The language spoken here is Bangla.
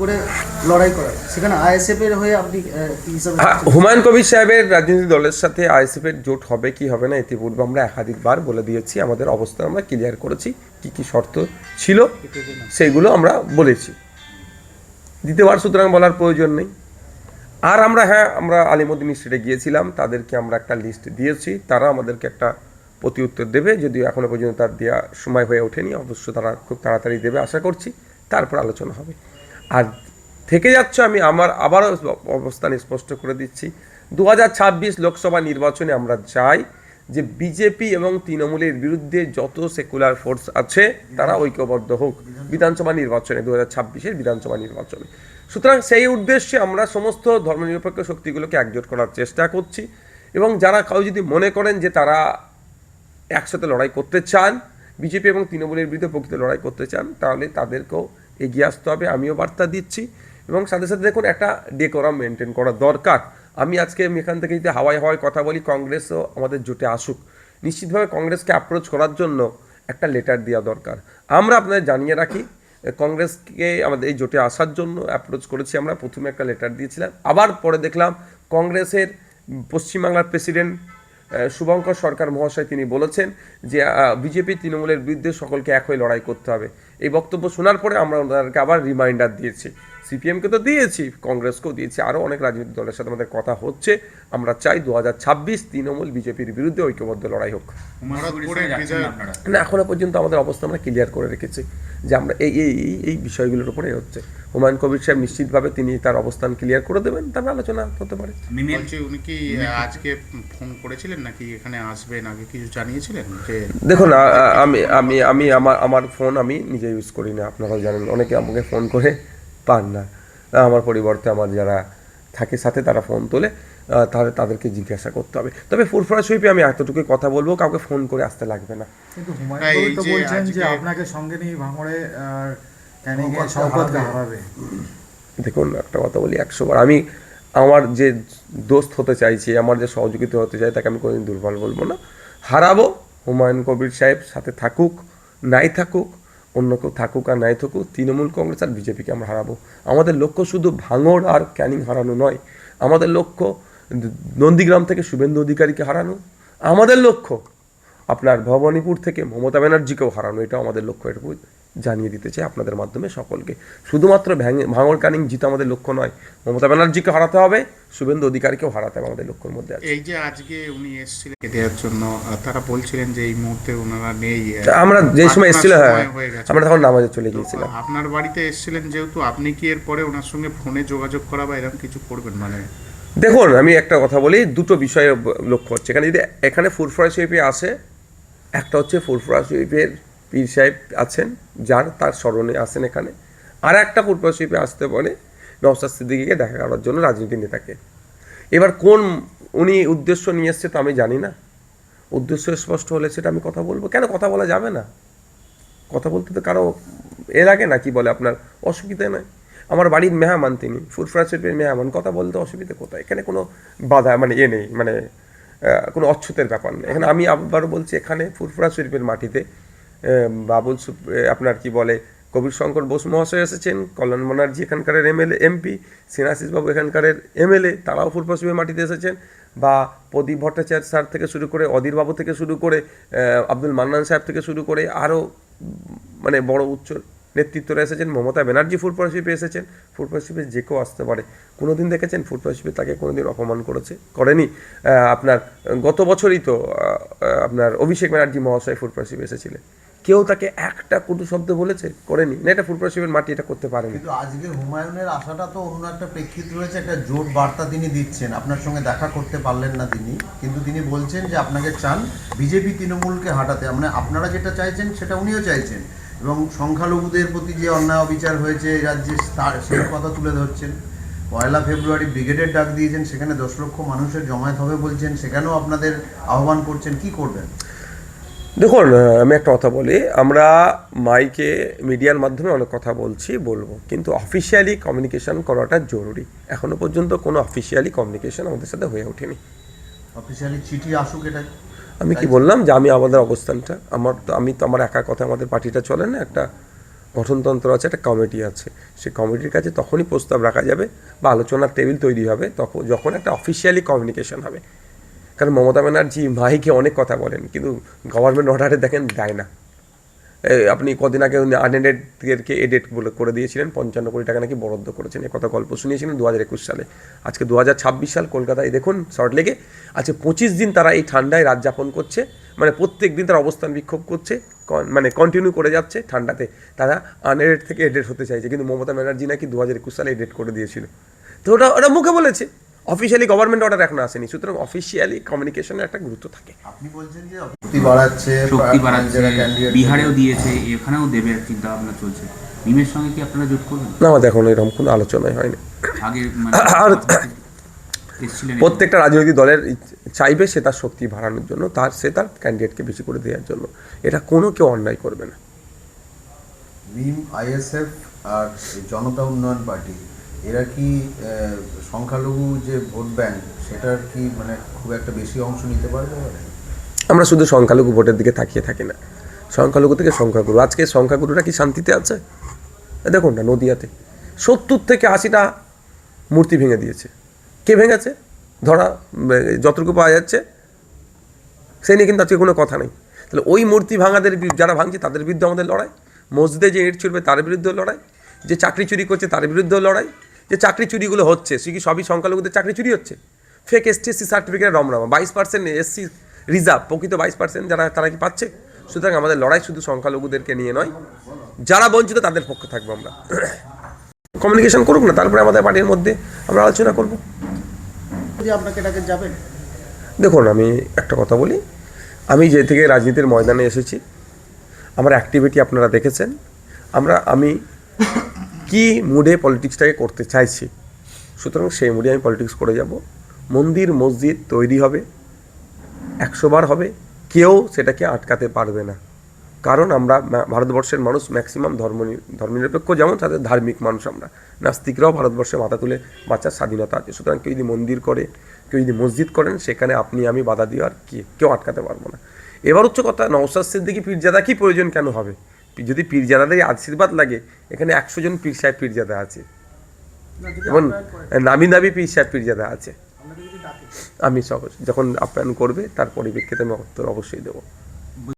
করে লড়াই করা। সেখানে আইএসএফ এর হয়ে আপনি হুমায়ুন কবির সাহেবের রাজনৈতিক দলের সাথে আইএসএফ এর জোট হবে কি হবে না ইতিপূর্বে আমরা একাধিকবার বলে দিয়েছি আমাদের অবস্থান আমরা ক্লিয়ার করেছি কি কি শর্ত ছিল সেইগুলো আমরা বলেছি। দ্বিতীয়বার সুতরাং বলার প্রয়োজন নেই। আর আমরা হ্যাঁ আমরা আলিমুদ্দিন স্ট্রিটে গিয়েছিলাম তাদেরকে আমরা একটা লিস্ট দিয়েছি তারা আমাদেরকে একটা প্রতি উত্তর দেবে যদিও এখনও পর্যন্ত তার দেওয়া সময় হয়ে ওঠেনি অবশ্য তারা খুব তাড়াতাড়ি দেবে আশা করছি তারপর আলোচনা হবে। আর থেকে যাচ্ছে, আমি আমার আবারও অবস্থান স্পষ্ট করে দিচ্ছি। দু হাজার ছাব্বিশ লোকসভা নির্বাচনে আমরা চাই যে বিজেপি এবং তৃণমূলের বিরুদ্ধে যত সেকুলার ফোর্স আছে, তারা ঐক্যবদ্ধ হোক। বিধানসভা নির্বাচনে দু হাজার বিধানসভা নির্বাচনে। সুতরাং সেই উদ্দেশ্যে আমরা সমস্ত ধর্মনিরপেক্ষ শক্তিগুলোকে একজোট করার চেষ্টা করছি এবং যারা কাউ যদি মনে করেন যে তারা একসাথে লড়াই করতে চান, বিজেপি এবং তৃণমূলের বিরুদ্ধে প্রকৃত লড়াই করতে চান, তাহলে তাদেরকেও এগিয়ে আসতে হবে, আমিও বার্তা দিচ্ছি। এবং সাথে সাথে দেখুন, একটা ডেকোরাম মেনটেন করা দরকার। আমি আজকে এখান থেকে যদি হাওয়ায় হাওয়ায় কথা বলি, কংগ্রেসও আমাদের জোটে আসুক। নিশ্চিতভাবে কংগ্রেসকে অ্যাপ্রোচ করার জন্য একটা লেটার দেওয়া দরকার। আমরা আপনাদের জানিয়ে রাখি, কংগ্রেসকে আমাদের এই জোটে আসার জন্য অ্যাপ্রোচ করেছি আমরা। প্রথমে একটা লেটার দিয়েছিলাম। আবার পরে দেখলাম, কংগ্রেসের পশ্চিমবাংলার প্রেসিডেন্ট শুভঙ্কর সরকার মহাশয় তিনি বলেছেন যে বিজেপি তৃণমূলের বিরুদ্ধে সকলকে এক হয়ে লড়াই করতে হবে। এই বক্তব্য শোনার পরে আমরা ওনাদেরকে আবার রিমাইন্ডার দিয়েছি। সিপিএমকে তো দিয়েছি কংগ্রেসকেও দিয়েছি আরও অনেক রাজনৈতিক দলের সাথে আমাদের কথা হচ্ছে। আমরা চাই দু হাজার ছাব্বিশ তৃণমূল বিজেপির বিরুদ্ধে ঐক্যবদ্ধ লড়াই হোক। না এখনও পর্যন্ত আমাদের অবস্থা আমরা ক্লিয়ার করে রেখেছি যে আমরা এই এই এই- বিষয়গুলোর উপরে হচ্ছে। হুমায়ুন কবির সাহেব নিশ্চিতভাবে তিনি তার অবস্থান ক্লিয়ার করে দেবেন তার আলোচনা হতে পারে। উনি কি আজকে ফোন করেছিলেন নাকি এখানে আসবেন আগে? কিছু জানিয়েছিলেন দেখুন আমি আমি আমি আমার আমার ফোন আমি নিজে ইউজ করি না আপনারাও জানেন অনেকে আমাকে ফোন করে পান না। আমার পরিবর্তে আমার যারা থাকে সাথে তারা ফোন তোলে তাহলে তাদেরকে জিজ্ঞাসা করতে হবে। তবে ফুরফুরা শরীফে আমি এতটুকু কথা বলব কাউকে ফোন করে আসতে লাগবে না। কিন্তু হুমায়ুন তো বলছেন যে আপনাকে সঙ্গে নিয়ে ভাঙড়ে দেখুন একটা কথা বলি একশো বার আমি আমার যে দোস্ত হতে চাইছি আমার যে সহযোগিতা হতে চাই তাকে আমি কোনোদিন দুর্বল বলব না। হারাবো হুমায়ুন কবির সাহেব সাথে থাকুক নাই থাকুক অন্য কেউ থাকুক আর নাই থাকুক, তৃণমূল কংগ্রেস আর বিজেপিকে আমরা হারাবো। আমাদের লক্ষ্য শুধু ভাঙড় আর ক্যানিং হারানো নয়। আমাদের লক্ষ্য নন্দীগ্রাম থেকে শুভেন্দু অধিকারীকে হারানো। আমাদের লক্ষ্য আপনার ভবানীপুর থেকে মমতা ব্যানার্জিকেও হারানো এটা আমাদের লক্ষ্য এটুকু জানিয়ে দিতে চাই আপনাদের মাধ্যমে সকলকে। শুধুমাত্র ভ্যাঙে- ভাঙড় কানিং জিতা আমাদের লক্ষ্য নয় মমতা ব্যানার্জিকে হারাতে হবে শুভেন্দু অধিকারীকেও হারাতে হবে আমাদের লক্ষ্যের মধ্যে আছে। এই যে আজকে উনি এসেছিলেন দেওয়ার জন্য তারা বলছিলেন যে এই মুহূর্তে ওনারা নেই আমরা যে সময় প্রার্থনার এসেছিল হ্যাঁ। আমরা তখন নামাজে চলে গিয়েছিলাম। আপনার বাড়িতে এসেছিলেন যেহেতু আপনি কি এর পরে ওনার সঙ্গে ফোনে যোগাযোগ করা বা এরকম কিছু করবেন মানে? দেখুন আমি একটা কথা বলি দুটো বিষয়ে লক্ষ্য হচ্ছে। এখানে যদি এখানে ফুরফুরা শরীফে আসে একটা হচ্ছে ফুরফুরা শরীফের পীর সাহেব আছেন, যার, তার স্মরণে আসেন এখানে। আর একটা শরীফে আসতে পারে নওসাদ সিদ্দিকিকে দেখা করার জন্য রাজনীতি নেতাকে। এবার কোন উনি উদ্দেশ্য নিয়ে এসছে তো আমি জানি না। উদ্দেশ্য স্পষ্ট হলে সেটা আমি কথা বলব। কেন কথা বলা যাবে না? কথা বলতে তো কারও এ লাগে না, কি বলে আপনার? অসুবিধা নয়। আমার বাড়ির মেহমান তিনি, ফুরফুরা শরীফের মেহমান। কথা বলতে অসুবিধা কোথায়? এখানে কোনো বাধা মানে এ নেই মানে কোনো অচ্ছুতের ব্যাপার নেই। এখানে আমি আবারও বলছি, এখানে ফুরফুরা শরীফের মাটিতে বাবুল আপনার কি বলে, কবির শঙ্কর বোস মহাশয় এসেছেন, কল্যাণ ব্যানার্জি এখানকার এমএলএ, এমপি সিনাশিস বাবু এখানকার এমএলএ, তারাও শরীফের মাটিতে এসেছেন, বা প্রদীপ ভট্টাচার্য স্যার থেকে শুরু করে, অধীর বাবু থেকে শুরু করে আব্দুল মান্নান সাহেব থেকে শুরু করে, আরও মানে বড় উচ্চ নেতৃত্বরা এসেছেন, মমতা ব্যানার্জি ফুড শিপে এসেছেন ফুড শিপে যে কেউ আসতে পারে। কোনোদিন দেখেছেন ফুড শিপে তাকে কোনোদিন অপমান করেছে, করেনি। আপনার, গত বছরই তো আপনার অভিষেক ব্যানার্জি মহাশয় ফুড শিপে এসেছিলেন। কেউ তাকে একটা কটু শব্দ বলেছে? করেনি। না, এটা ফুড শিপের মাটি, এটা করতে পারেনি। কিন্তু আজকের হুমায়ুনের আশাটা তো অন্য একটা প্রেক্ষিত রয়েছে, একটা জোট বার্তা তিনি দিচ্ছেন। আপনার সঙ্গে দেখা করতে পারলেন না তিনি, কিন্তু তিনি বলছেন যে আপনাকে চান বিজেপি তৃণমূলকে হাঁটাতে। মানে আপনারা যেটা চাইছেন, সেটা উনিও চাইছেন। এবং সংখ্যালঘুদের প্রতি যে অন্যায় অবিচার হয়েছে এই রাজ্যে তার সেই কথা তুলে ধরছেন। পয়লা ফেব্রুয়ারি ব্রিগেডের ডাক দিয়েছেন, সেখানে দশ লক্ষ মানুষের জমায়েত হবে বলছেন, সেখানেও আপনাদের আহ্বান করছেন। কি করবেন? দেখুন আমি একটা কথা বলি। আমরা মাইকে মিডিয়ার মাধ্যমে অনেক কথা বলছি বলব। কিন্তু অফিসিয়ালি কমিউনিকেশন করাটা জরুরি। এখনও পর্যন্ত কোনো অফিসিয়ালি কমিউনিকেশন আমাদের সাথে হয়ে ওঠেনি। অফিসিয়ালি চিঠি আসুক এটা। আমি কি বললাম যে আমি আমাদের অবস্থানটা আমার তো আমি তো আমার একা কথা আমাদের পার্টিটা চলে না একটা গঠনতন্ত্র আছে একটা কমিটি আছে। সেই কমিটির কাছে তখনই প্রস্তাব রাখা যাবে বা আলোচনার টেবিল তৈরি হবে তখন যখন একটা অফিসিয়ালি কমিউনিকেশন হবে। কারণ মমতা ব্যানার্জি মাইকে অনেক কথা বলেন, কিন্তু গভর্নমেন্ট অর্ডারে দেখেন দেয় না। আপনি কদিন আগে আনএডেডকে এডেট বলে করে দিয়েছিলেন, পঞ্চান্ন কোটি টাকা নাকি বরাদ্দ করেছেন কথা গল্প শুনিয়েছিলেন দু হাজার একুশ সালে। আজকে দু হাজার ছাব্বিশ সাল কলকাতায় দেখুন সল্টলেকে আজকে পঁচিশ দিন তারা এই ঠান্ডায় রাত যাপন করছে মানে প্রত্যেক দিন তারা অবস্থান বিক্ষোভ করছে মানে কন্টিনিউ করে যাচ্ছে ঠান্ডাতে। তারা আনএডেড থেকে এডেট হতে চাইছে, কিন্তু মমতা ব্যানার্জি নাকি দু হাজার একুশ সালে এডেড করে দিয়েছিল। তো ওটা ওটা মুখে বলেছে। অফিসিয়ালি গভর্নমেন্ট অর্ডার এখন আসেনি। সুতরাং অফিসিয়ালি কমিউনিকেশনের একটা গুরুত্ব থাকে। আপনি বলছেন যে শক্তি বাড়াচ্ছে শক্তি বাড়াচ্ছে বিহারেও দিয়েছে এখানেও দেবে চিন্তা ভাবনা চলছে। মিমের সঙ্গে কি আপনারা জোট করবেন? না আমাদের এখন এরকম কোনো আলোচনাই হয়নি। আগে মানে আর প্রত্যেকটা রাজনৈতিক দলের চাইবে সে তার শক্তি বাড়ানোর জন্য তার সে তার ক্যান্ডিডেটকে বেশি করে দেওয়ার জন্য। এটা কোনো কেউ অন্যায় করবে না। ভীম আইএসএফ আর জনতা উন্নয়ন পার্টি এরা কি সংখ্যালঘু যে ভোট ব্যাংক, সেটার কি মানে খুব একটা বেশি অংশ নিতে পারবে? আমরা শুধু সংখ্যালঘু ভোটের দিকে তাকিয়ে থাকি না। সংখ্যালঘু থেকে সংখ্যাগুরু। আজকে সংখ্যাগুরুরা কি শান্তিতে আছে? দেখুন না, নদিয়াতে। সত্তর থেকে আশিটা মূর্তি ভেঙে দিয়েছে। কে ভেঙেছে? ধরা যতটুকু পাওয়া যাচ্ছে, সে নিয়ে কিন্তু আজকে কোনো কথা নেই। তাহলে ওই মূর্তি ভাঙাদের যারা ভাঙছে, তাদের বিরুদ্ধে আমাদের লড়াই। মসজিদে যে ইট ছুটবে, তার বিরুদ্ধে লড়াই। যে চাকরি চুরি করছে, তার বিরুদ্ধেও লড়াই। যে চাকরি চুরিগুলো হচ্ছে সে কি সবই সংখ্যালঘুদের চাকরি চুরি হচ্ছে? ফেক এসটিএসসি সার্টিফিকেট রমরামা বাইশ পার্সেন্ট এসসি রিজার্ভ প্রকৃত বাইশ পার্সেন্ট যারা তারা কি পাচ্ছে? সুতরাং আমাদের লড়াই শুধু সংখ্যালঘুদেরকে নিয়ে নয় যারা বঞ্চিত তাদের পক্ষে থাকব আমরা। কমিউনিকেশন করুক না তারপরে আমাদের পার্টির মধ্যে আমরা আলোচনা করব। আপনাকে ডাকে যাবেন? দেখুন আমি একটা কথা বলি। আমি যে থেকে রাজনীতির ময়দানে এসেছি আমার অ্যাক্টিভিটি আপনারা দেখেছেন। আমরা আমি কি মুডে পলিটিক্সটাকে করতে চাইছি? সুতরাং সেই মুডে আমি পলিটিক্স করে যাব। মন্দির, মসজিদ তৈরি হবে। একশো বার হবে। কেউ সেটাকে আটকাতে পারবে না। কারণ আমরা ভারতবর্ষের মানুষ ম্যাক্সিমাম ধর্ম ধর্মনিরপেক্ষ যেমন তাদের ধার্মিক মানুষ আমরা। নাস্তিকরাও ভারতবর্ষে মাথা তুলে বাঁচার স্বাধীনতা আছে। সুতরাং কেউ যদি মন্দির করে, কেউ যদি মসজিদ করেন, সেখানে আপনি, আমি বাধা দিয়ে আর কি, কেউ আটকাতে পারব না। এবার হচ্ছে কথা নওসাদ সিদ্দিকি, পীরজাদা কি প্রয়োজন কেন হবে? যদি পীরজাদাদের আশীর্বাদ লাগে এখানে একশো জন পীর সাহেব পীরজাদা আছে। এবং নামি নামি পীর সাহেব পীরজাদা আছে। আমি সহজ যখন আপ্যায়ন করবে তার পরিপ্রেক্ষিতে আমি উত্তর অবশ্যই দেবো।